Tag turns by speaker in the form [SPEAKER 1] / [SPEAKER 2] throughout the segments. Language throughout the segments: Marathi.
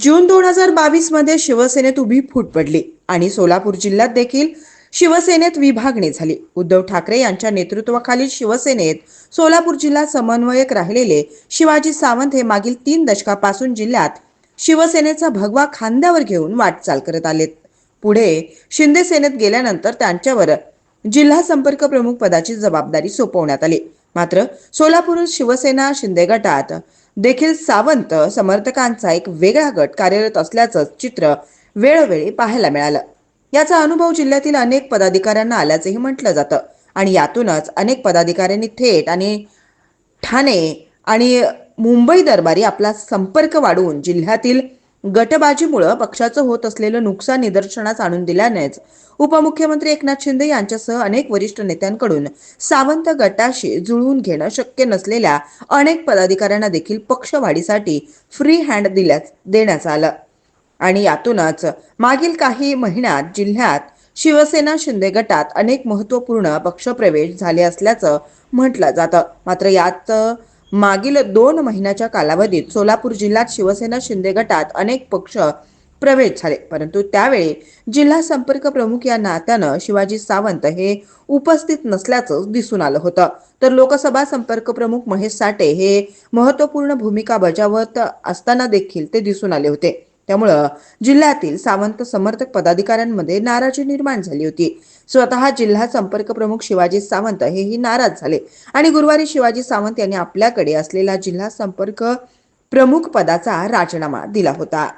[SPEAKER 1] जून दोन हजार बावीसमध्ये शिवसेनेत उभी फूट पडली आणि सोलापूर जिल्ह्यात देखील शिवसेनेत विभागणी झाली. उद्धव ठाकरे यांच्या नेतृत्वाखालील शिवसेनेत सोलापूर जिल्हा समन्वयक राहिलेले शिवाजी सावंत हे मागील तीन दशकापासून जिल्ह्यात शिवसेनेचा भगवा खांद्यावर घेऊन वाटचाल करत आलेत. पुढे शिंदे सेनेत गेल्यानंतर त्यांच्यावर जिल्हा संपर्क प्रमुख पदाची जबाबदारी सोपवण्यात आली. मात्र सोलापूर शिवसेना शिंदे गटात देखील सावंत समर्थकांचा एक वेगळा गट कार्यरत असल्याचं चित्र वेळोवेळी पाहायला मिळालं. याचा अनुभव जिल्ह्यातील अनेक पदाधिकाऱ्यांना आल्याचंही म्हटलं जातं. आणि यातूनच अनेक पदाधिकाऱ्यांनी थेट आणि ठाणे आणि मुंबई दरबारी आपला संपर्क वाढवून जिल्ह्यातील गटबाजीमुळं पक्षाचं होत असलेलं नुकसान निदर्शनास आणून दिल्यानेच उपमुख्यमंत्री एकनाथ शिंदे यांच्यासह अनेक वरिष्ठ नेत्यांकडून सावंत गटाशी जुळवून घेणं शक्य नसलेल्या अनेक पदाधिकाऱ्यांना देखील पक्षवाढीसाठी फ्री हँड दिल्याच देण्यात आलं. आणि यातूनच मागील काही महिन्यात जिल्ह्यात शिवसेना शिंदे गटात अनेक महत्त्वपूर्ण पक्षप्रवेश झाले असल्याचं म्हटलं जातं. मात्र यात मागील दोन महिन्याच्या कालावधीत सोलापूर जिल्ह्यात शिवसेना शिंदे गटात अनेक पक्ष प्रवेश झाले. परंतु त्यावेळी जिल्हा संपर्क प्रमुख या नात्यानं शिवाजी सावंत हे उपस्थित नसल्याचं दिसून आलं होतं. तर लोकसभा संपर्क प्रमुख महेश साठे हे महत्त्वपूर्ण भूमिका बजावत असताना देखील ते दिसून आले होते. त्यामुळं जिल्ह्यातील सावंत समर्थक पदाधिकाऱ्यांमध्ये नाराजी निर्माण झाली होती. स्वतः जिल्हा संपर्क प्रमुख शिवाजी सावंत हेही नाराज झाले आणि गुरुवारी शिवाजी सावंत यांनी आपल्याकडे असलेला जिल्हा संपर्क प्रमुख पदाचा राजीनामा दिला होता.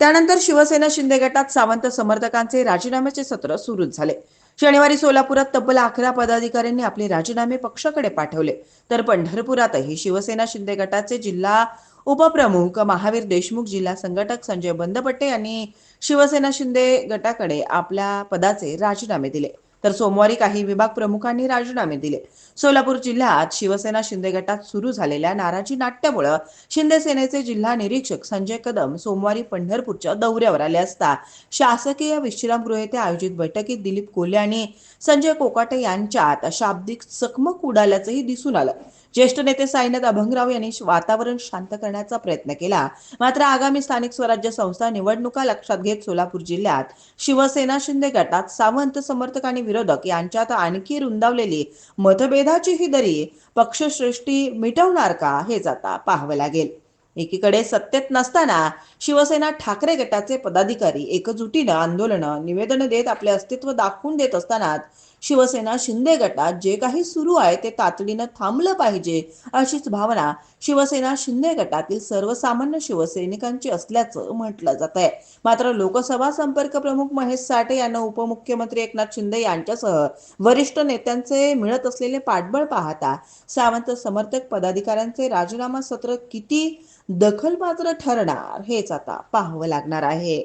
[SPEAKER 1] त्यानंतर शिवसेना शिंदे गटात सावंत समर्थकांचे राजीनाम्याचे सत्र सुरूच झाले. शनिवारी सोलापुरात तब्बल अकरा पदाधिकाऱ्यांनी आपले राजीनामे पक्षाकडे पाठवले. तर पंढरपुरातही शिवसेना शिंदे गटाचे जिल्हा उपप्रमुख महावीर देशमुख जिल्हा संघटक संजय बंदपट्टे यांनी शिवसेना शिंदे गटाकडे आपल्या पदाचे राजीनामे दिले. तर सोमवारी काही विभाग प्रमुखांनी राजीनामे दिले. सोलापूर जिल्ह्यात शिवसेना शिंदे गटात सुरू झालेल्या नाराजी नाट्यामुळे शिंदे सेनेचे जिल्हा निरीक्षक संजय कदम सोमवारी पंढरपूरच्या दौऱ्यावर आले असता शासकीय विश्रामगृह येथे आयोजित बैठकीत दिलीप कोल्हे आणि संजय कोकाटे यांच्यात शाब्दिक चकमक उडाल्याचंही दिसून आलं. ज्येष्ठ नेते साईनाथ अभंगराव यांनी वातावरण शांत करण्याचा प्रयत्न केला. मात्र आगामी स्थानिक स्वराज्य संस्था निवडणुका लक्षात घेत सोलापूर जिल्ह्यात शिवसेना शिंदे गटात सावंत समर्थक आणि विरोधक यांच्यात आणखी रुंदावलेली मतभेदाची ही दरी पक्षश्रेष्ठी मिटवणार का हेच आता पाहावं लागेल. एकीकडे सत्तेत नसताना शिवसेना ठाकरे गटाचे पदाधिकारी एकजुटीनं आंदोलन निवेदन देत आपले अस्तित्व दाखवून देत असताना शिवसेना शिंदे गटात जे काही सुरू आहे ते तातडीनं थांबलं पाहिजे अशीच भावना शिवसेना शिंदे गटातील सर्वसामान्य शिवसैनिकांची असल्याचं म्हटलं जात आहे मात्र लोकसभा संपर्क प्रमुख महेश साठे यांना उपमुख्यमंत्री एकनाथ शिंदे यांच्यासह वरिष्ठ नेत्यांचे मिळत असलेले पाठबळ पाहता सावंत समर्थक पदाधिकाऱ्यांचे राजीनामा सत्र किती दखलपात्र ठरणार हेच आता पाहावं लागणार आहे.